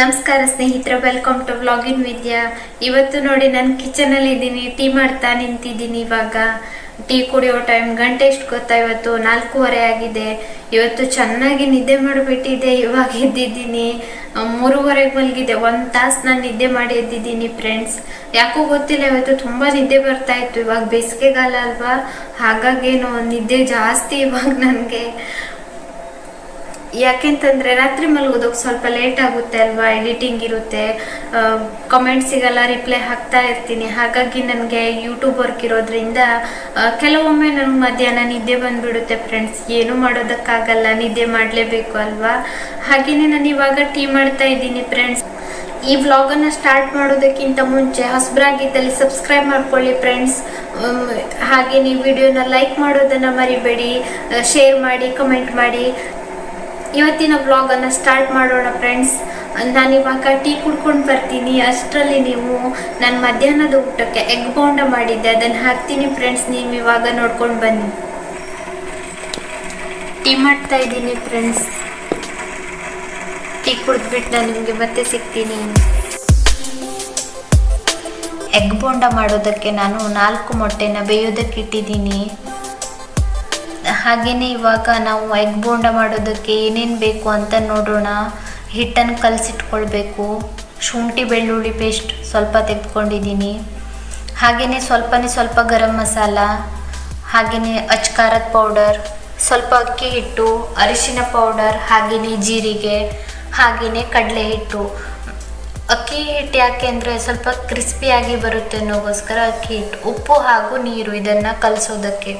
ನಮಸ್ಕಾರ ಸ್ನೇಹಿತರೆ welcome to ವ್ಲಾಗಿನ್ ವಿದ್ಯಾ ಇವತ್ತು ನೋಡಿ ನಾನು ಕಿಚನಲ್ಲಿ ಇದ್ದೀನಿ ಟೀ ಮಾಡ್ತಾ ನಿಂತಿದ್ದೀನಿ ಇವಾಗ. ಟೀ ಕುಡಿಯೋ ಟೈಮ್ ಗಂಟೆ ಎಷ್ಟು ಗೊತ್ತಾ ಇವತ್ತು? ನಾಲ್ಕೂವರೆ ಆಗಿದೆ. ಇವತ್ತು ಚೆನ್ನಾಗಿ ನಿದ್ದೆ ಮಾಡಿಬಿಟ್ಟಿದ್ದೆ, ಇವಾಗ ಎದ್ದಿದ್ದೀನಿ. ಮೂರುವರೆಗೆ ಮಲಗಿದೆ. ಒಂದು ತಾಸು ನಾನು ನಿದ್ದೆ ಮಾಡಿ ಎದ್ದಿದ್ದೀನಿ ಫ್ರೆಂಡ್ಸ್ ಯಾಕೋ ಗೊತ್ತಿಲ್ಲ, ಇವತ್ತು ತುಂಬ ನಿದ್ದೆ ಬರ್ತಾ ಇತ್ತು. ಇವಾಗ ಬೇಸಿಗೆಗಾಲ ಅಲ್ವಾ? ಹಾಗಾಗೇನು ನಿದ್ದೆ ಜಾಸ್ತಿ ಇವಾಗ ನನಗೆ. ಯಾಕೆಂತಂದ್ರೆ ರಾತ್ರಿ ಮಲಗೋದಕ್ಕೆ ಸ್ವಲ್ಪ ಲೇಟ್ ಆಗುತ್ತೆ ಅಲ್ವಾ? ಎಡಿಟಿಂಗ್ ಇರುತ್ತೆ. ಕಮೆಂಟ್ಸಿಗೆಲ್ಲ ರಿಪ್ಲೈ ಹಾಕ್ತಾ ಇರ್ತೀನಿ. ಹಾಗಾಗಿ ನನಗೆ ಯೂಟ್ಯೂಬ್ ವರ್ಕ್ ಇರೋದ್ರಿಂದ ಕೆಲವೊಮ್ಮೆ ನನಗೆ ಮಧ್ಯಾಹ್ನ ನಿದ್ದೆ ಬಂದುಬಿಡುತ್ತೆ ಫ್ರೆಂಡ್ಸ್ ಏನು ಮಾಡೋದಕ್ಕಾಗಲ್ಲ. ನಿದ್ದೆ ಮಾಡಲೇಬೇಕು ಅಲ್ವಾ? ಹಾಗೆಯೇ ನಾನು ಇವಾಗ ಟೀ ಮಾಡ್ತಾ ಇದ್ದೀನಿ ಫ್ರೆಂಡ್ಸ್ ಈ ವ್ಲಾಗನ್ನು ಸ್ಟಾರ್ಟ್ ಮಾಡೋದಕ್ಕಿಂತ ಮುಂಚೆ ಹೊಸಬ್ರಾಗಿದ್ದಲ್ಲಿ ಸಬ್ಸ್ಕ್ರೈಬ್ ಮಾಡ್ಕೊಳ್ಳಿ ಫ್ರೆಂಡ್ಸ್ ಹಾಗೆ ನೀವು ವಿಡಿಯೋನ ಲೈಕ್ ಮಾಡೋದನ್ನು ಮರಿಬೇಡಿ. ಶೇರ್ ಮಾಡಿ ಕಮೆಂಟ್ ಮಾಡಿ. ಇವತ್ತಿನ ವ್ಲಾಗನ್ನು ಸ್ಟಾರ್ಟ್ ಮಾಡೋಣ ಫ್ರೆಂಡ್ಸ್ ನಾನಿವಾಗ ಟೀ ಕುಡ್ಕೊಂಡು ಬರ್ತೀನಿ. ಅಷ್ಟರಲ್ಲಿ ನೀವು ನಾನು ಮಧ್ಯಾಹ್ನದ ಊಟಕ್ಕೆ ಎಗ್ ಬೌಂಡ ಮಾಡಿದ್ದೆ. ಅದನ್ನು ಹಾಕ್ತೀನಿ ಫ್ರೆಂಡ್ಸ್ ನೀವು ಇವಾಗ ನೋಡ್ಕೊಂಡು ಬನ್ನಿ. ಟೀ ಮಾಡ್ತಾ ಇದ್ದೀನಿ ಫ್ರೆಂಡ್ಸ್ ಟೀ ಕುಡಿದ್ಬಿಟ್ಟು ನಾನು ನಿಮಗೆ ಮತ್ತೆ ಸಿಗ್ತೀನಿ. ಎಗ್ ಬೋಂಡ ಮಾಡೋದಕ್ಕೆ ನಾನು ನಾಲ್ಕು ಮೊಟ್ಟೆನ ಬೇಯೋದಕ್ಕೆ ಇಟ್ಟಿದ್ದೀನಿ. ಹಾಗೆಯೇ ಇವಾಗ ನಾವು ಎಗ್ ಬೋಂಡ ಮಾಡೋದಕ್ಕೆ ಏನೇನು ಬೇಕು ಅಂತ ನೋಡೋಣ. ಹಿಟ್ಟನ್ನು ಕಲಸಿಟ್ಕೊಳ್ಬೇಕು. ಶುಂಠಿ ಬೆಳ್ಳುಳ್ಳಿ ಪೇಸ್ಟ್ ಸ್ವಲ್ಪ ತೆಗೆದುಕೊಂಡಿದ್ದೀನಿ. ಹಾಗೆಯೇ ಸ್ವಲ್ಪನೇ ಸ್ವಲ್ಪ ಗರಂ ಮಸಾಲ ಹಾಗೆಯೇ ಅಚ್ಕಾರದ ಪೌಡರ್ ಸ್ವಲ್ಪ ಅಕ್ಕಿ ಹಿಟ್ಟು, ಅರಿಶಿನ ಪೌಡರ್ ಹಾಗೆಯೇ ಜೀರಿಗೆ ಹಾಗೆಯೇ ಕಡಲೆ ಹಿಟ್ಟು. ಅಕ್ಕಿ ಹಿಟ್ಟು ಯಾಕೆ ಅಂದರೆ ಸ್ವಲ್ಪ ಕ್ರಿಸ್ಪಿಯಾಗಿ ಬರುತ್ತೆ ಅನ್ನೋಗೋಸ್ಕರ ಅಕ್ಕಿ ಹಿಟ್ಟು, ಉಪ್ಪು ಹಾಗೂ ನೀರು ಇದನ್ನು ಕಲಿಸೋದಕ್ಕೆ.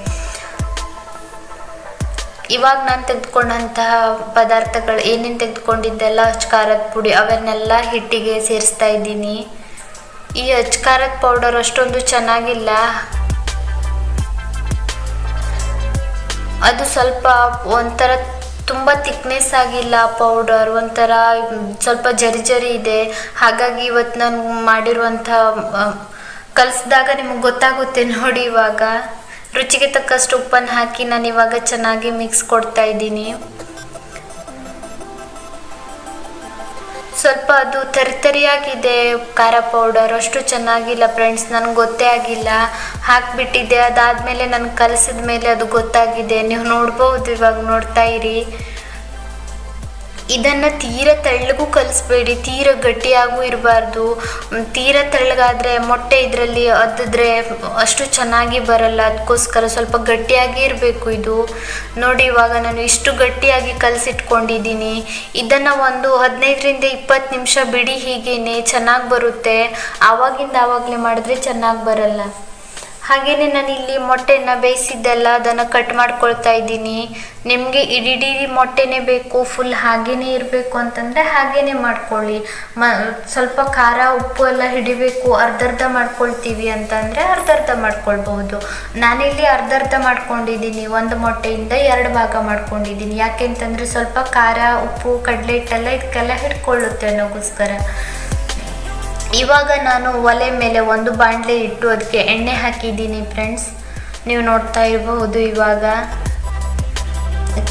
ಇವಾಗ ನಾನು ತೆಗೆದುಕೊಂಡಂತಹ ಪದಾರ್ಥಗಳು, ಏನೇನು ತೆಗೆದುಕೊಂಡಿದ್ದೆಲ್ಲ ಖಾರದ ಪುಡಿ, ಅವನ್ನೆಲ್ಲ ಹಿಟ್ಟಿಗೆ ಸೇರಿಸ್ತಾ ಇದ್ದೀನಿ. ಈ ಖಾರದ ಪೌಡರ್ ಅಷ್ಟೊಂದು ಚೆನ್ನಾಗಿಲ್ಲ. ಅದು ಸ್ವಲ್ಪ ಒಂಥರ ತುಂಬ ತಿಕ್ನೆಸ್ ಆಗಿಲ್ಲ ಪೌಡರ್ ಒಂಥರ ಸ್ವಲ್ಪ ಜರಿ ಜರಿ ಇದೆ. ಹಾಗಾಗಿ ಇವತ್ತು ನಾನು ಮಾಡಿರುವಂಥ ಕಲಿಸಿದಾಗ ನಿಮಗೆ ಗೊತ್ತಾಗುತ್ತೆ ನೋಡಿ ಇವಾಗ. ರುಚಿಗೆ ತಕ್ಕಷ್ಟು ಉಪ್ಪನ್ನು ಹಾಕಿ ನಾನು ಇವಾಗ ಚೆನ್ನಾಗಿ ಮಿಕ್ಸ್ ಕೊಡ್ತಾ ಇದ್ದೀನಿ. ಸ್ವಲ್ಪ ಅದು ತರಿತರಿಯಾಗಿದೆ ಖಾರ ಪೌಡರ್ ಅಷ್ಟು ಚೆನ್ನಾಗಿಲ್ಲ ಫ್ರೆಂಡ್ಸ್ ನನಗೆ ಗೊತ್ತೇ ಆಗಿಲ್ಲ. ಹಾಕಿಬಿಟ್ಟಿದ್ದೆ, ಅದಾದಮೇಲೆ ನಾನು ಕಲಸಿದ ಮೇಲೆ ಅದು ಗೊತ್ತಾಗಿದೆ. ನೀವು ನೋಡ್ಬೋದು ಇವಾಗ ನೋಡ್ತಾ ಇರಿ. ಇದನ್ನು ತೀರ ತೆಳ್ಳಗೂ ಕಲಿಸ್ಬೇಡಿ, ತೀರ ಗಟ್ಟಿಯಾಗೂ ಇರಬಾರ್ದು. ತೀರ ತೆಳ್ಳಗಾದರೆ ಮೊಟ್ಟೆ ಇದರಲ್ಲಿ ಅದ್ದಿದ್ರೆ ಅಷ್ಟು ಚೆನ್ನಾಗಿ ಬರಲ್ಲ, ಅದಕ್ಕೋಸ್ಕರ ಸ್ವಲ್ಪ ಗಟ್ಟಿಯಾಗಿ ಇರಬೇಕು ಇದು. ನೋಡಿ, ಇವಾಗ ನಾನು ಇಷ್ಟು ಗಟ್ಟಿಯಾಗಿ ಕಲಸಿಟ್ಕೊಂಡಿದ್ದೀನಿ. ಇದನ್ನು ಒಂದು ಹದಿನೈದರಿಂದ ಇಪ್ಪತ್ತು ನಿಮಿಷ ಬಿಡಿ ಹೀಗೇನೆ, ಚೆನ್ನಾಗಿ ಬರುತ್ತೆ. ಆವಾಗಿಂದ ಆವಾಗಲೇ ಮಾಡಿದ್ರೆ ಚೆನ್ನಾಗಿ ಬರಲ್ಲ. ಹಾಗೆಯೇ ನಾನು ಇಲ್ಲಿ ಮೊಟ್ಟೆನ ಬೇಯಿಸಿದ್ದೆಲ್ಲ ಅದನ್ನು ಕಟ್ ಮಾಡ್ಕೊಳ್ತಾ ಇದ್ದೀನಿ. ನಿಮಗೆ ಇಡೀ ಮೊಟ್ಟೆನೇ ಬೇಕು ಫುಲ್ ಹಾಗೇನೇ ಇರಬೇಕು ಅಂತಂದರೆ ಹಾಗೇ ಮಾಡ್ಕೊಳ್ಳಿ. ಮ, ಸ್ವಲ್ಪ ಖಾರ, ಉಪ್ಪು ಎಲ್ಲ ಹಿಡಿಬೇಕು, ಅರ್ಧರ್ಧ ಮಾಡ್ಕೊಳ್ತೀವಿ ಅಂತಂದರೆ ಅರ್ಧರ್ಧ ಮಾಡ್ಕೊಳ್ಬಹುದು. ನಾನಿಲ್ಲಿ ಅರ್ಧರ್ಧ ಮಾಡ್ಕೊಂಡಿದ್ದೀನಿ, ಒಂದು ಮೊಟ್ಟೆಯಿಂದ ಎರಡು ಭಾಗ ಮಾಡ್ಕೊಂಡಿದ್ದೀನಿ. ಯಾಕೆ ಅಂತಂದರೆ ಸ್ವಲ್ಪ ಖಾರ, ಉಪ್ಪು, ಕಡಲೆ ಹಿಟ್ಟೆಲ್ಲ ಇದಕ್ಕೆಲ್ಲ ಹಿಡ್ಕೊಳ್ಳುತ್ತೆ ಅನ್ನೋಗೋಸ್ಕರ. ಇವಾಗ ನಾನು ಒಲೆ ಮೇಲೆ ಒಂದು ಬಾಣಲೆ ಇಟ್ಟು ಅದಕ್ಕೆ ಎಣ್ಣೆ ಹಾಕಿದ್ದೀನಿ ಫ್ರೆಂಡ್ಸ್. ನೀವು ನೋಡ್ತಾ ಇರಬಹುದು ಇವಾಗ.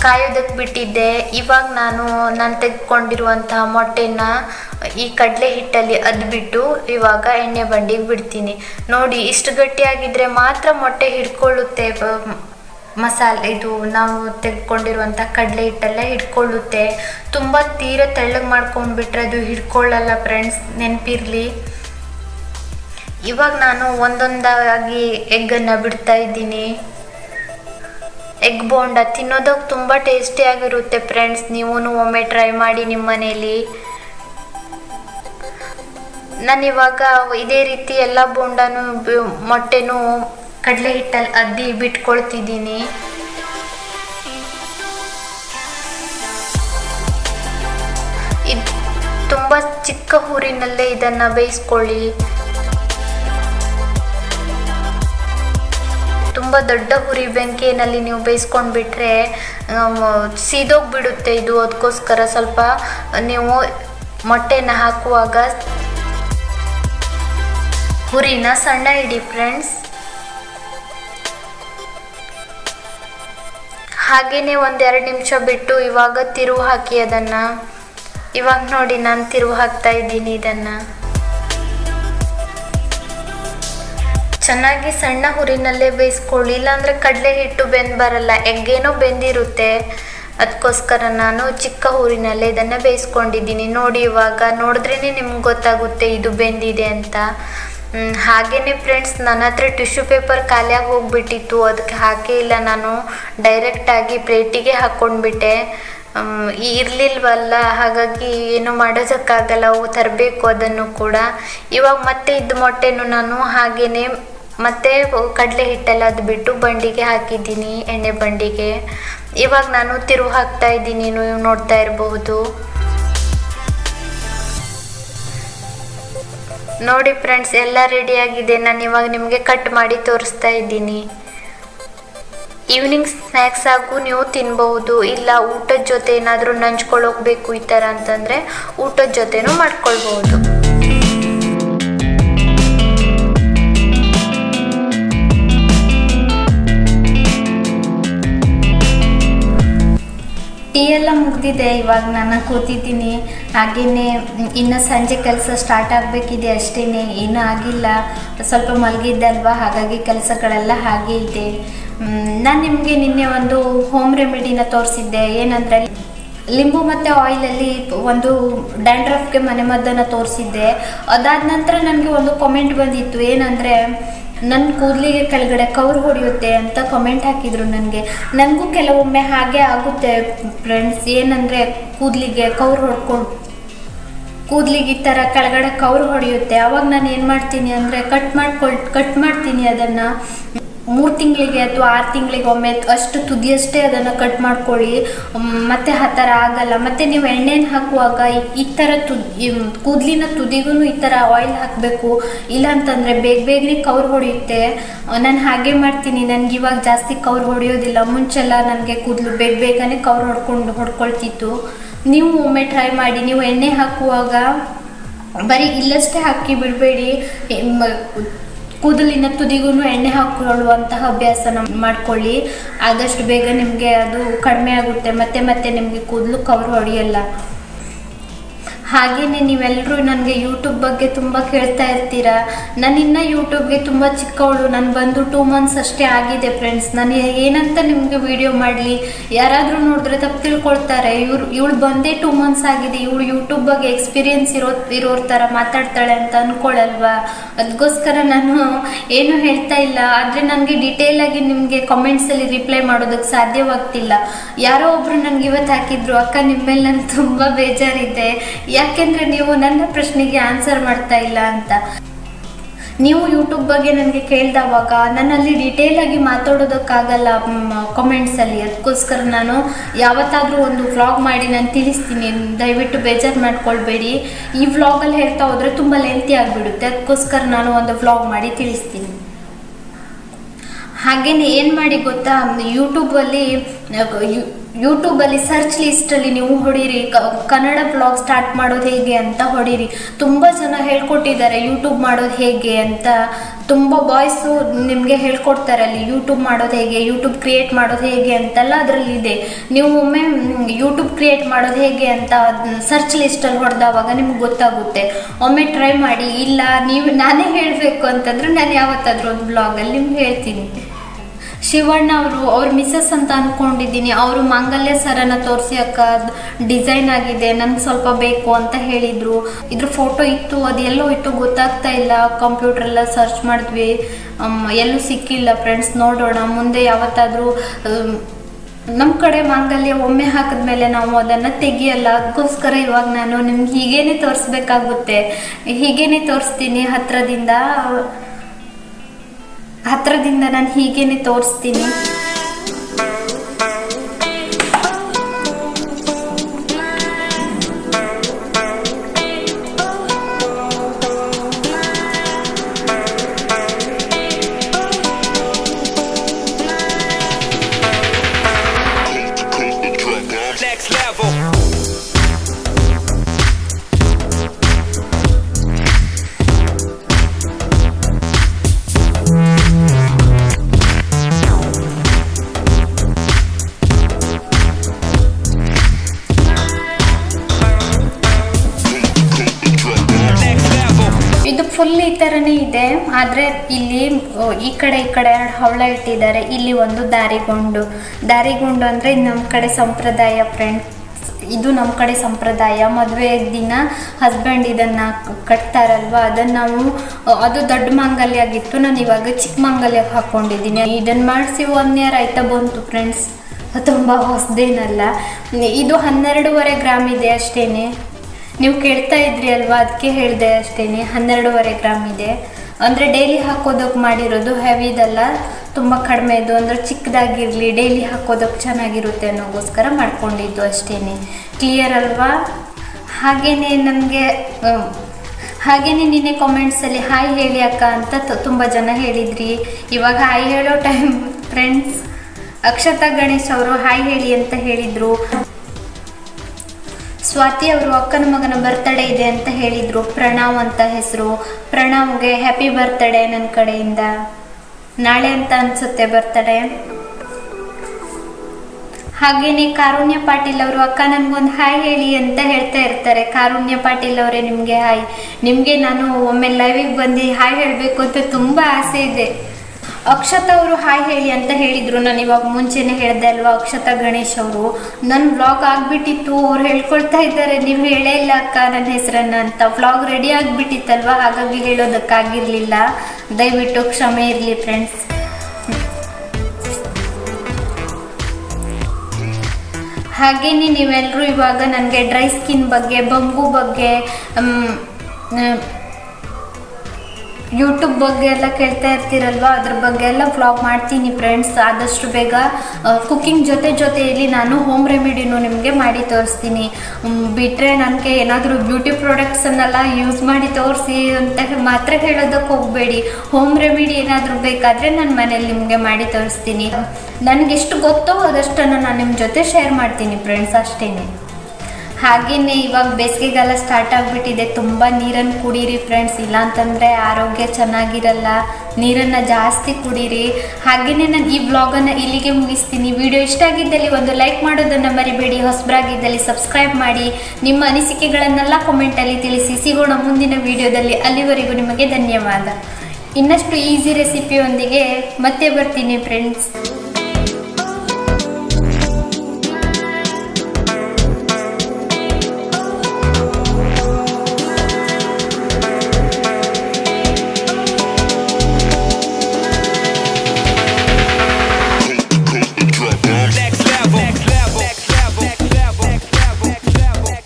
ಕಾಯೋದಕ್ಕೆ ಬಿಟ್ಟಿದ್ದೆ. ಇವಾಗ ನಾನು ನಾನು ತೆಗೆದುಕೊಂಡಿರುವಂತಹ ಮೊಟ್ಟೆನ ಈ ಕಡಲೆ ಹಿಟ್ಟಲ್ಲಿ ಅದ್ಬಿಟ್ಟು ಇವಾಗ ಎಣ್ಣೆ ಬಂಡಿಗೆ ಬಿಡ್ತೀನಿ. ನೋಡಿ, ಇಷ್ಟು ಗಟ್ಟಿಯಾಗಿದ್ದರೆ ಮಾತ್ರ ಮೊಟ್ಟೆ ಹಿಡ್ಕೊಳ್ಳುತ್ತೆ ಮಸಾಲೆ, ಇದು ನಾವು ತೆಗೆದುಕೊಂಡಿರುವಂಥ ಕಡಲೆ ಹಿಟ್ಟೆಲ್ಲ ಹಿಡ್ಕೊಳ್ಳುತ್ತೆ. ತುಂಬ ತೀರ ತೆಳ್ಳಗೆ ಮಾಡ್ಕೊಂಡ್ಬಿಟ್ರೆ ಅದು ಹಿಡ್ಕೊಳ್ಳಲ್ಲ ಫ್ರೆಂಡ್ಸ್ ನೆನಪಿರಲಿ. ಇವಾಗ ನಾನು ಒಂದೊಂದಾಗಿ ಎಗ್ಗನ್ನು ಬಿಡ್ತಾ ಇದ್ದೀನಿ. ಎಗ್ ಬೋಂಡ ತಿನ್ನೋದಕ್ಕೆ ತುಂಬ ಟೇಸ್ಟಿಯಾಗಿರುತ್ತೆ ಫ್ರೆಂಡ್ಸ್ ನೀವು ಒಮ್ಮೆ ಟ್ರೈ ಮಾಡಿ ನಿಮ್ಮ ಮನೇಲಿ. ನಾನಿವಾಗ ಇದೇ ರೀತಿ ಎಲ್ಲ ಬೋಂಡಾನು ಮೊಟ್ಟೆನೂ ಕಡಲೆ ಹಿಟ್ಟಲ್ಲಿ ಅದ್ದಿ ಬಿಟ್ಕೊಳ್ತಿದ್ದೀನಿ. ಇದು ತುಂಬ ಚಿಕ್ಕ ಊರಿನಲ್ಲೇ ಇದನ್ನು ಬೇಯಿಸ್ಕೊಳ್ಳಿ. ತುಂಬ ದೊಡ್ಡ ಹುರಿ ಬೆಂಕಿಯಲ್ಲಿ ನೀವು ಬೇಯಿಸ್ಕೊಂಡು ಬಿಟ್ಟರೆ ಸೀದೋಗ್ಬಿಡುತ್ತೆ ಇದು ಅದಕ್ಕೋಸ್ಕರ ಸ್ವಲ್ಪ ನೀವು ಮೊಟ್ಟೆನ ಹಾಕುವಾಗ. ಹುರಿನ ಸಣ್ಣ ಇಡಿ ಫ್ರೆಂಡ್ಸ್ ಹಾಗೇನೆ ಒಂದೆರಡು ನಿಮಿಷ ಬಿಟ್ಟು ಇವಾಗ ತಿರುವು ಹಾಕಿ ಅದನ್ನು. ಇವಾಗ ನೋಡಿ ನಾನು ತಿರುವು ಹಾಕ್ತಾ ಇದ್ದೀನಿ ಇದನ್ನು. ಚೆನ್ನಾಗಿ ಸಣ್ಣ ಹುರಿನಲ್ಲೇ ಬೇಯಿಸ್ಕೊಳ್ಳಿ, ಇಲ್ಲಾಂದರೆ ಕಡಲೆ ಹಿಟ್ಟು ಬೆಂದು ಬರಲ್ಲ ಎಗ್ಗೇನೋ ಬೆಂದಿರುತ್ತೆ. ಅದಕ್ಕೋಸ್ಕರ ನಾನು ಚಿಕ್ಕ ಊರಿನಲ್ಲೇ ಇದನ್ನು ಬೇಯಿಸ್ಕೊಂಡಿದ್ದೀನಿ. ನೋಡಿ ಇವಾಗ ನೋಡಿದ್ರೇ ನಿಮ್ಗೆ ಗೊತ್ತಾಗುತ್ತೆ ಇದು ಬೆಂದಿದೆ ಅಂತ. ಹಾಗೇನೆ ಫ್ರೆಂಡ್ಸ್ ನನ್ನ ಹತ್ರ ಟಿಶ್ಯೂ ಪೇಪರ್ ಖಾಲಿಯಾಗಿ ಹೋಗ್ಬಿಟ್ಟಿತ್ತು ಅದಕ್ಕೆ ಹಾಕೇ ಇಲ್ಲ ನಾನು. ಡೈರೆಕ್ಟಾಗಿ ಪ್ಲೇಟಿಗೆ ಹಾಕ್ಕೊಂಡ್ಬಿಟ್ಟೆ ಇರಲಿಲ್ವಲ್ಲ, ಹಾಗಾಗಿ ಏನು ಮಾಡೋದಕ್ಕಾಗಲ್ಲ ಅವು ತರಬೇಕು ಅದನ್ನು ಕೂಡ. ಇವಾಗ ಮತ್ತೆ ಇದ್ದ ಮೊಟ್ಟೆನು ನಾನು ಹಾಗೇನೆ ಮತ್ತೆ ಕಡಲೆ ಹಿಟ್ಟೆಲ್ಲ ಅದು ಬಿಟ್ಟು ಬಂಡಿಗೆ ಹಾಕಿದ್ದೀನಿ, ಎಣ್ಣೆ ಬಂಡಿಗೆ. ಇವಾಗ ನಾನು ತಿರುವು ಹಾಕ್ತಾ ಇದ್ದೀನಿ, ನೀವು ನೋಡ್ತಾ ಇರಬಹುದು. ನೋಡಿ ಫ್ರೆಂಡ್ಸ್ ಎಲ್ಲ ರೆಡಿಯಾಗಿದೆ ನಾನು ಇವಾಗ ನಿಮಗೆ ಕಟ್ ಮಾಡಿ ತೋರಿಸ್ತಾ ಇದ್ದೀನಿ. ಈವ್ನಿಂಗ್ ಸ್ನ್ಯಾಕ್ಸ್ ಆಗು ನೀವು ತಿನ್ಬಹುದು. ಇಲ್ಲ ಊಟದ ಜೊತೆ ಏನಾದರೂ ನಂಚ್ಕೊಳ್ಳೋಗ್ಬೇಕು ಈ ಥರ ಅಂತಂದರೆ ಊಟದ ಜೊತೆನೂ ಮಾಡ್ಕೊಳ್ಬಹುದು. ಟೀ ಎಲ್ಲ ಮುಗ್ದಿದೆ. ಇವಾಗ ನಾನು ಕೂತಿದ್ದೀನಿ. ಹಾಗೆಯೇ ಇನ್ನು ಸಂಜೆ ಕೆಲಸ ಸ್ಟಾರ್ಟ್ ಆಗಬೇಕಿದೆ ಅಷ್ಟೇ ಏನೂ ಆಗಿಲ್ಲ. ಸ್ವಲ್ಪ ಮಲಗಿದ್ದಲ್ವಾ ಹಾಗಾಗಿ ಕೆಲಸಗಳೆಲ್ಲ ಹಾಗೆ ಇದೆ. ನಾನು ನಿಮಗೆ ನಿನ್ನೆ ಒಂದು ಹೋಮ್ ರೆಮಿಡಿನ ತೋರಿಸಿದ್ದೆ. ಏನಂದರೆ, ಲಿಂಬು ಮತ್ತು ಆಯಿಲಲ್ಲಿ ಒಂದು ಡ್ಯಾಂಡ್ರಫ್ಗೆ ಮನೆಮದ್ದನ್ನು ತೋರಿಸಿದ್ದೆ. ಅದಾದ ನಂತರ ನನಗೆ ಒಂದು ಕಾಮೆಂಟ್ ಬಂದಿತ್ತು. ಏನಂದರೆ ನನ್ನ ಕೂದಲಿಗೆ ಕೆಳಗಡೆ ಕವರ್ ಹೊಡೆಯುತ್ತೆ ಅಂತ ಕಮೆಂಟ್ ಹಾಕಿದ್ರು ನನಗೆ. ನನಗೂ ಕೆಲವೊಮ್ಮೆ ಹಾಗೆ ಆಗುತ್ತೆ ಫ್ರೆಂಡ್ಸ್ ಏನಂದರೆ ಕೂದಲಿಗೆ ಕವರ್ ಹೊಡ್ಕೊಂಡು ಕೂದಲಿಗೆ ಈ ಥರ ಕೆಳಗಡೆ ಕವರ್ ಹೊಡೆಯುತ್ತೆ. ಆವಾಗ ನಾನು ಏನು ಮಾಡ್ತೀನಿ ಅಂದರೆ ಕಟ್ ಮಾಡ್ಕೊಳ್ ಕಟ್ ಮಾಡ್ತೀನಿ ಅದನ್ನು. ಮೂರು ತಿಂಗಳಿಗೆ ಅಥವಾ ಆರು ತಿಂಗಳಿಗೆ ಒಮ್ಮೆ ಅಷ್ಟು ತುದಿಯಷ್ಟೇ ಅದನ್ನು ಕಟ್ ಮಾಡ್ಕೊಳ್ಳಿ. ಮತ್ತೆ ಆ ಥರ ಆಗಲ್ಲ. ಮತ್ತು ನೀವು ಎಣ್ಣೆನ ಹಾಕುವಾಗ ಈ ಥರ ತುದಿ ಕೂದಲಿನ ತುದಿಗೂ ಈ ಥರ ಆಯಿಲ್ ಹಾಕಬೇಕು. ಇಲ್ಲ ಅಂತಂದರೆ ಬೇಗ ಬೇಗನೆ ಕವ್ರು ಹೊಡೆಯುತ್ತೆ. ನಾನು ಹಾಗೆ ಮಾಡ್ತೀನಿ. ನನಗೆ ಇವಾಗ ಜಾಸ್ತಿ ಕವ್ರು ಹೊಡೆಯೋದಿಲ್ಲ. ಮುಂಚೆಲ್ಲ ನನಗೆ ಕೂದಲು ಬೇಗ ಬೇಗನೆ ಕವ್ರು ಹೊಡ್ಕೊಂಡು, ಹೊಡ್ಕೊಳ್ತಿತ್ತು. ನೀವು ಒಮ್ಮೆ ಟ್ರೈ ಮಾಡಿ. ನೀವು ಎಣ್ಣೆ ಹಾಕುವಾಗ ಬರೀ ಇಲ್ಲಷ್ಟೇ ಹಾಕಿ ಬಿಡಬೇಡಿ. ಕೂದಲಿನ ತುದಿಗೂ ಎಣ್ಣೆ ಹಾಕೊಳ್ಳುವಂತಹ ಅಭ್ಯಾಸನ ಮಾಡ್ಕೊಳ್ಳಿ. ಆದಷ್ಟು ಬೇಗ ನಿಮಗೆ ಅದು ಕಡಿಮೆ ಆಗುತ್ತೆ. ಮತ್ತೆ ಮತ್ತೆ ನಿಮಗೆ ಕೂದಲು ಕವರ್ ಹೊಡೆಯಲ್ಲ. ಹಾಗೆಯೇ ನೀವೆಲ್ಲರೂ ನನಗೆ ಯೂಟ್ಯೂಬ್ ಬಗ್ಗೆ ತುಂಬ ಕೇಳ್ತಾ ಇರ್ತೀರ? ನಾನು ಇನ್ನೂ ಯೂಟ್ಯೂಬ್ಗೆ ತುಂಬ ಚಿಕ್ಕವಳು, ನಾನು ಬಂದು ಟೂ ಮಂತ್ಸ್ ಅಷ್ಟೇ ಆಗಿದೆ ಫ್ರೆಂಡ್ಸ್ ನಾನು ಏನಂತ ನಿಮಗೆ ವಿಡಿಯೋ ಮಾಡಲಿ? ಯಾರಾದರೂ ನೋಡಿದ್ರೆ ತಪ್ಪು ತಿಳ್ಕೊಳ್ತಾರೆ. ಇವ್ರು ಇವಳು ಬಂದೇ ಟೂ ಮಂತ್ಸ್ ಆಗಿದೆ. ಇವಳು ಯೂಟ್ಯೂಬ್ ಬಗ್ಗೆ ಎಕ್ಸ್ಪೀರಿಯನ್ಸ್ ಇರೋ ಇರೋರ ಥರ ಮಾತಾಡ್ತಾಳೆ ಅಂತ ಅಂದ್ಕೊಳ್ಳಲ್ವಾ ಅದಕ್ಕೋಸ್ಕರ ನಾನು ಏನು ಹೇಳ್ತಾ ಇಲ್ಲ. ಆದರೆ ನನಗೆ ಡೀಟೇಲ್ ಆಗಿ ನಿಮಗೆ ಕಾಮೆಂಟ್ಸಲ್ಲಿ ರಿಪ್ಲೈ ಮಾಡೋದಕ್ಕೆ ಸಾಧ್ಯವಾಗ್ತಿಲ್ಲ. ಯಾರೋ ಒಬ್ರು ನನಗೆ ಇವತ್ತು ಹಾಕಿದ್ರು. ಅಕ್ಕ ನಿಮ್ಮ ಮೇಲೆ ನನಗೆ ತುಂಬ ಬೇಜಾರಿದೆ. ಯಾಕೆಂದರೆ ನೀವು ನನ್ನ ಪ್ರಶ್ನೆಗೆ ಆನ್ಸರ್ ಮಾಡ್ತಾ ಇಲ್ಲ ಅಂತ. ನೀವು ಯೂಟ್ಯೂಬ್ ಬಗ್ಗೆ ನನಗೆ ಕೇಳಿದವಾಗ, ನನ್ನಲ್ಲಿ ಡೀಟೇಲ್ ಆಗಿ ಮಾತಾಡೋದಕ್ಕಾಗಲ್ಲ ಕಾಮೆಂಟ್ಸಲ್ಲಿ ಅದಕ್ಕೋಸ್ಕರ ನಾನು ಯಾವತ್ತಾದರೂ ಒಂದು ವ್ಲಾಗ್ ಮಾಡಿ ನಾನು ತಿಳಿಸ್ತೀನಿ. ದಯವಿಟ್ಟು ಬೇಜಾರು ಮಾಡ್ಕೊಳ್ಬೇಡಿ. ಈ ವ್ಲಾಗಲ್ಲಿ ಹೇಳ್ತಾ ಹೋದರೆ ತುಂಬ ಲೆಂತಿ ಆಗಿಬಿಡುತ್ತೆ. ಅದಕ್ಕೋಸ್ಕರ ನಾನು ಒಂದು ವ್ಲಾಗ್ ಮಾಡಿ ತಿಳಿಸ್ತೀನಿ. ಹಾಗೇನೆ ಏನು ಮಾಡಿ ಗೊತ್ತಾ? ಯೂಟ್ಯೂಬಲ್ಲಿ ಯೂಟ್ಯೂಬಲ್ಲಿ ಸರ್ಚ್ ಲಿಸ್ಟಲ್ಲಿ ನೀವು ಹೊಡೀರಿ ಕನ್ನಡ ಬ್ಲಾಗ್ ಸ್ಟಾರ್ಟ್ ಮಾಡೋದು ಹೇಗೆ ಅಂತ ಹೊಡೀರಿ. ತುಂಬ ಜನ ಹೇಳ್ಕೊಟ್ಟಿದ್ದಾರೆ ಯೂಟ್ಯೂಬ್ ಮಾಡೋದು ಹೇಗೆ ಅಂತ. ತುಂಬ ಬಾಯ್ಸು ನಿಮಗೆ ಹೇಳ್ಕೊಡ್ತಾರೆ ಅಲ್ಲಿ ಯೂಟ್ಯೂಬ್ ಮಾಡೋದು ಹೇಗೆ ಯೂಟ್ಯೂಬ್ ಕ್ರಿಯೇಟ್ ಮಾಡೋದು ಹೇಗೆ ಅಂತೆಲ್ಲ ಅದರಲ್ಲಿ ಇದೆ. ನೀವು ಒಮ್ಮೆ ಯೂಟ್ಯೂಬ್ ಕ್ರಿಯೇಟ್ ಮಾಡೋದು ಹೇಗೆ ಅಂತ ಸರ್ಚ್ ಲಿಸ್ಟಲ್ಲಿ ಹೊಡೆದವಾಗ ನಿಮ್ಗೆ ಗೊತ್ತಾಗುತ್ತೆ. ಒಮ್ಮೆ ಟ್ರೈ ಮಾಡಿ, ಇಲ್ಲ, ನೀವು, ನಾನೇ ಹೇಳಬೇಕು ಅಂತಂದ್ರೆ ನಾನು ಯಾವತ್ತಾದ್ರೂ ಒಂದು ಬ್ಲಾಗಲ್ಲಿ ನಿಮ್ಗೆ ಹೇಳ್ತೀನಿ. ಶಿವಣ್ಣ ಅವರು, ಅವ್ರ ಮಿಸ್ಸಸ್ ಅಂತ ಅಂದ್ಕೊಂಡಿದ್ದೀನಿ ಅವರು ಮಾಂಗಲ್ಯ ಸರನ ತೋರಿಸಿ ಅಕ್ಕ ಡಿಸೈನ್ ಆಗಿದೆ ನನ್ಗೆ ಸ್ವಲ್ಪ ಬೇಕು ಅಂತ ಹೇಳಿದರು. ಇದ್ರ ಫೋಟೋ ಇತ್ತು ಅದು ಎಲ್ಲೋ ಇತ್ತು, ಗೊತ್ತಾಗ್ತಾ ಇಲ್ಲ. ಕಂಪ್ಯೂಟ್ರೆಲ್ಲ ಸರ್ಚ್ ಮಾಡಿದ್ವಿ. ಎಲ್ಲೂ ಸಿಕ್ಕಿಲ್ಲ ಫ್ರೆಂಡ್ಸ್ ನೋಡೋಣ. ಮುಂದೆ ಯಾವತ್ತಾದರೂ ನಮ್ಮ ಕಡೆ ಮಾಂಗಲ್ಯ ಒಮ್ಮೆ ಹಾಕಿದ ಮೇಲೆ ನಾವು ಅದನ್ನು ತೆಗಿಯಲ್ಲ. ಅದಕ್ಕೋಸ್ಕರ ಇವಾಗ ನಾನು ನಿಮ್ಗೆ ಹೀಗೇನೆ ತೋರಿಸ್ಬೇಕಾಗುತ್ತೆ. ಹೀಗೇನೆ ತೋರಿಸ್ತೀನಿ ಹತ್ರದಿಂದ. ಹತ್ರದಿಂದ ನಾನು ಹೀಗೇನೆ ತೋರಿಸ್ತೀನಿ. ಆದರೆ ಇಲ್ಲಿ ಈ ಕಡೆ ಈ ಕಡೆ ಎರಡು ಹವಳ ಇಟ್ಟಿದ್ದಾರೆ. ಇಲ್ಲಿ ಒಂದು ದಾರಿಗುಂಡು. ದಾರಿಗುಂಡು ಅಂದರೆ ನಮ್ಮ ಕಡೆ ಸಂಪ್ರದಾಯ ಫ್ರೆಂಡ್ಸ್ ಇದು ನಮ್ಮ ಕಡೆ ಸಂಪ್ರದಾಯ. ಮದುವೆ ದಿನ ಹಸ್ಬೆಂಡ್ ಇದನ್ನು ಕಟ್ತಾರಲ್ವ? ಅದನ್ನು ನಾವು ಅದು ದೊಡ್ಡ ಮಾಂಗಲ್ಯ ಆಗಿತ್ತು. ನಾನು ಇವಾಗ ಚಿಕ್ಕ ಮಾಂಗಲ್ಯಕ್ಕೆ ಹಾಕ್ಕೊಂಡಿದ್ದೀನಿ ಇದನ್ನು ಮಾಡಿಸಿ ಒನ್ ಇಯರ್ ಆಯ್ತಾ ಬಂತು ಫ್ರೆಂಡ್ಸ್ ತುಂಬ ಹೊಸದೇನಲ್ಲ. ಇದು ಹನ್ನೆರಡೂವರೆ ಗ್ರಾಮ್ ಇದೆ ಅಷ್ಟೇನೆ. ನೀವು ಕೇಳ್ತಾ ಇದ್ರಿ ಅಲ್ವಾ? ಅದಕ್ಕೆ ಹೇಳಿದೆ ಅಷ್ಟೇನೆ. ಹನ್ನೆರಡೂವರೆ ಗ್ರಾಮ್ ಇದೆ. ಅಂದರೆ ಡೈಲಿ ಹಾಕೋದಕ್ಕೆ ಮಾಡಿರೋದು ಹೆವಿದಲ್ಲ ತುಂಬ ಕಡಿಮೆ ಇದು. ಅಂದರೆ ಚಿಕ್ಕದಾಗಿರಲಿ ಡೈಲಿ ಹಾಕೋದಕ್ಕೆ ಚೆನ್ನಾಗಿರುತ್ತೆ ಅನ್ನೋಗೋಸ್ಕರ ಮಾಡ್ಕೊಂಡಿದ್ದು ಅಷ್ಟೇ ಕ್ಲಿಯರ್ ಅಲ್ವಾ? ಹಾಗೆಯೇ ನನಗೆ ಹಾಗೆಯೇ ನಿನ್ನೆ ಕಾಮೆಂಟ್ಸಲ್ಲಿ ಹಾಯ್ ಹೇಳಿ ಅಕ್ಕ ಅಂತ ತುಂಬ ಜನ ಹೇಳಿದ್ರಿ. ಇವಾಗ ಹಾಯ್ ಹೇಳೋ ಟೈಮ್ ಫ್ರೆಂಡ್ಸ್ ಅಕ್ಷತಾ ಗಣೇಶ್ ಅವರು ಹಾಯ್ ಹೇಳಿ ಅಂತ ಹೇಳಿದರು. ಸ್ವಾತಿ ಅವರು ಅಕ್ಕನ ಮಗನ ಬರ್ತ್ಡೇ ಇದೆ ಅಂತ ಹೇಳಿದರು. ಪ್ರಣಾವ್ ಅಂತ ಹೆಸರು. ಪ್ರಣಾವ್ಗೆ ಹ್ಯಾಪಿ ಬರ್ತ್ಡೇ ನನ್ನ ಕಡೆಯಿಂದ. ನಾಳೆ ಅಂತ ಅನ್ಸುತ್ತೆ ಬರ್ತ್ಡೇ ಹಾಗೇನೆ ಕಾರುಣ್ಯ ಪಾಟೀಲ್ ಅವರು, ಅಕ್ಕ, ನನ್ಗೊಂದು ಹಾಯ್ ಹೇಳಿ ಅಂತ ಹೇಳ್ತಾ ಇರ್ತಾರೆ. ಕಾರುಣ್ಯ ಪಾಟೀಲ್ ಅವರೇ ನಿಮಗೆ ಹಾಯ್ ನಿಮಗೆ ನಾನು ಒಮ್ಮೆ ಲೈವಿಗೆ ಬಂದು ಹಾಯ್ ಹೇಳಬೇಕು ಅಂತ ತುಂಬ ಆಸೆ ಇದೆ. ಅಕ್ಷತಾ ಅವರು ಹಾಯ್ ಹೇಳಿ ಅಂತ ಹೇಳಿದ್ರು. ನಾನು ಇವಾಗ ಮುಂಚೆನೆ ಹೇಳ್ದೆ ಅಲ್ವಾ, ಅಕ್ಷತಾ ಗಣೇಶ್ ಅವರು. ನನ್ನ ವ್ಲಾಗ್ ಆಗ್ಬಿಟ್ಟಿತ್ತು, ಅವ್ರು ಹೇಳ್ಕೊಳ್ತಾ ಇದ್ದಾರೆ. ನೀವು ಹೇಳೇ ಇಲ್ಲ ಅಕ್ಕ ನನ್ನ ಹೆಸರನ್ನ ಅಂತ. ವ್ಲಾಗ್ ರೆಡಿ ಆಗ್ಬಿಟ್ಟಿತ್ತಲ್ವಾ, ಹಾಗಾಗಿ ಹೇಳೋದಕ್ಕಾಗಿರ್ಲಿಲ್ಲ. ದಯವಿಟ್ಟು ಕ್ಷಮೆ ಇರಲಿ ಫ್ರೆಂಡ್ಸ್ ಹಾಗೇನೆ ನೀವೆಲ್ಲರೂ ಇವಾಗ ನನಗೆ ಡ್ರೈ ಸ್ಕಿನ್ ಬಗ್ಗೆ ಬಂಬು ಬಗ್ಗೆ ಯೂಟ್ಯೂಬ್ ಬಗ್ಗೆ ಎಲ್ಲ ಕೇಳ್ತಾ ಇರ್ತೀರಲ್ವ? ಅದ್ರ ಬಗ್ಗೆ ಎಲ್ಲ ವ್ಲಾಗ್ ಮಾಡ್ತೀನಿ ಫ್ರೆಂಡ್ಸ್ ಆದಷ್ಟು ಬೇಗ ಕುಕ್ಕಿಂಗ್ ಜೊತೆ ಜೊತೆಯಲ್ಲಿ ನಾನು ಹೋಮ್ ರೆಮಿಡಿನೂ ನಿಮಗೆ ಮಾಡಿ ತೋರಿಸ್ತೀನಿ. ಬಿಟ್ಟರೆ ನನಗೆ ಏನಾದರೂ ಬ್ಯೂಟಿ ಪ್ರಾಡಕ್ಟ್ಸನ್ನೆಲ್ಲ ಯೂಸ್ ಮಾಡಿ ತೋರಿಸಿ ಅಂತ ಮಾತ್ರ ಹೇಳೋದಕ್ಕೆ ಹೋಗಬೇಡಿ. ಹೋಮ್ ರೆಮಿಡಿ ಏನಾದರೂ ಬೇಕಾದರೆ ನಾನು ಮನೇಲಿ ನಿಮಗೆ ಮಾಡಿ ತೋರಿಸ್ತೀನಿ. ನನಗೆ ಎಷ್ಟು ಗೊತ್ತೋ ಅದಷ್ಟನ್ನು ನಾನು ನಿಮ್ಮ ಜೊತೆ ಶೇರ್ ಮಾಡ್ತೀನಿ ಫ್ರೆಂಡ್ಸ್ ಅಷ್ಟೇನೆ. ಹಾಗೆಯೇ ಇವಾಗ ಬೇಸಿಗೆಗಾಲ ಸ್ಟಾರ್ಟ್ ಆಗಿಬಿಟ್ಟಿದೆ, ತುಂಬ ನೀರನ್ನು ಕುಡೀರಿ ಫ್ರೆಂಡ್ಸ್ ಇಲ್ಲಾಂತಂದರೆ ಆರೋಗ್ಯ ಚೆನ್ನಾಗಿರಲ್ಲ, ನೀರನ್ನು ಜಾಸ್ತಿ ಕುಡೀರಿ. ಹಾಗೆಯೇ ನಾನು ಈ ವ್ಲಾಗನ್ನು ಇಲ್ಲಿಗೆ ಮುಗಿಸ್ತೀನಿ. ವಿಡಿಯೋ ಇಷ್ಟ ಆಗಿದ್ದಲ್ಲಿ ಒಂದು ಲೈಕ್ ಮಾಡೋದನ್ನು ಮರಿಬೇಡಿ, ಹೊಸಬರಾಗಿದ್ದಲ್ಲಿ ಸಬ್ಸ್ಕ್ರೈಬ್ ಮಾಡಿ. ನಿಮ್ಮ ಅನಿಸಿಕೆಗಳನ್ನೆಲ್ಲ ಕಮೆಂಟಲ್ಲಿ ತಿಳಿಸಿ. ಸಿಗೋಣ ಮುಂದಿನ ವಿಡಿಯೋದಲ್ಲಿ ಅಲ್ಲಿವರೆಗೂ ನಿಮಗೆ ಧನ್ಯವಾದ. ಇನ್ನಷ್ಟು ಈಸಿ ರೆಸಿಪಿಯೊಂದಿಗೆ ಮತ್ತೆ ಬರ್ತೀನಿ ಫ್ರೆಂಡ್ಸ್